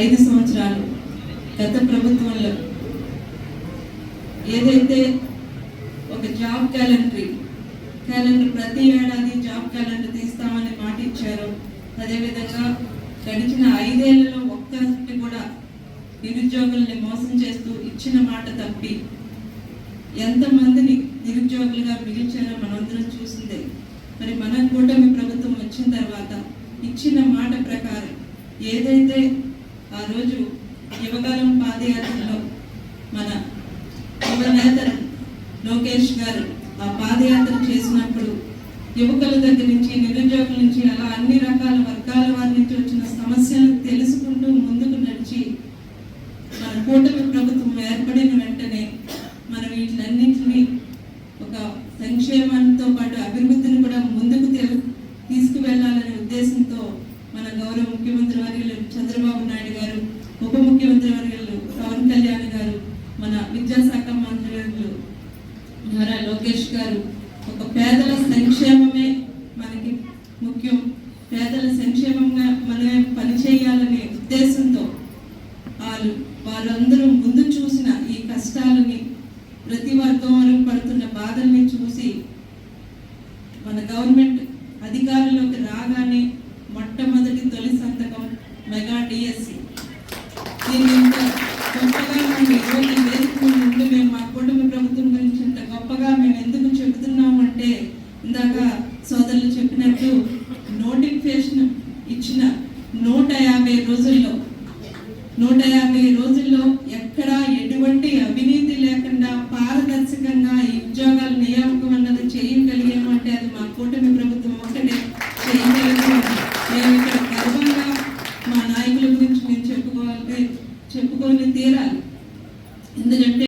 ఐదు సంవత్సరాలు గత ప్రభుత్వంలో ఏదైతే ఒక జాబ్ క్యాలెండరీ క్యాలెండర్ ప్రతి ఏడాది జాబ్ క్యాలెండర్ తీస్తామని మాట ఇచ్చారు అదేవిధంగా గడిచిన ఐదేళ్ళలో ఒక్కరికి కూడా నిరుద్యోగుల్ని మోసం చేస్తూ ఇచ్చిన మాట తప్పి ఎంతమందిని నిరుద్యోగులుగా మిగిల్చారో మనందరం చూసిందే. మరి మన కూటమి ప్రభుత్వం వచ్చిన తర్వాత ఇచ్చిన మాట ప్రకారం ఏదైతే ఆ రోజు యువకాలం పాదయాత్రలో మన యువ నేతలు లోకేష్ గారు ఆ పాదయాత్ర చేసినప్పుడు యువకుల దగ్గర నుంచి నిరుద్యోగుల నుంచి అలా అన్ని రకాల వర్గాల వారి నుంచి వచ్చిన సమస్యలను తెలుసుకుంటూ ముందుకు నడిచి మన కూటమి ప్రభుత్వం ఏర్పడిన వెంటనే మనం వీటిలన్నింటినీ ఒక సంక్షేమంతో పాటు అభివృద్ధిని కూడా ముందుకు తెలు- తీసుకువెళ్ళాలనే ఉద్దేశంతో మన గౌరవ ముఖ్యమంత్రి వర్యులు చంద్రబాబు నాయుడు గారు ఉప ముఖ్యమంత్రి వర్యులు పవన్ కళ్యాణ్ గారు మన విద్యాశాఖ మంత్రి వర్యులు నారా లోకేష్ గారు. ఒక పేదల సంక్షేమమే మనకి ముఖ్యం. పేదల సంక్షేమంగా మనమే పనిచేయాలనే ఉద్దేశంతో వాళ్ళు వారందరూ ముందు చూసిన ఈ కష్టాలని ప్రతి వర్గం వరకు పడుతున్న మెగా దీన్ని ఇంత గొప్పగా మేము ఈరోజు ఈ మేము మా కుటుంబ ప్రభుత్వం గురించి ఇంత గొప్పగా మేము ఎందుకు చెబుతున్నాము అంటే ఇందాక సోదరులు చెప్పినట్టు నోటిఫికేషన్ ఇచ్చిన నూట యాభై రోజుల్లో నూట యాభై చెప్పుకొని తీరాలి. ఎందుకంటే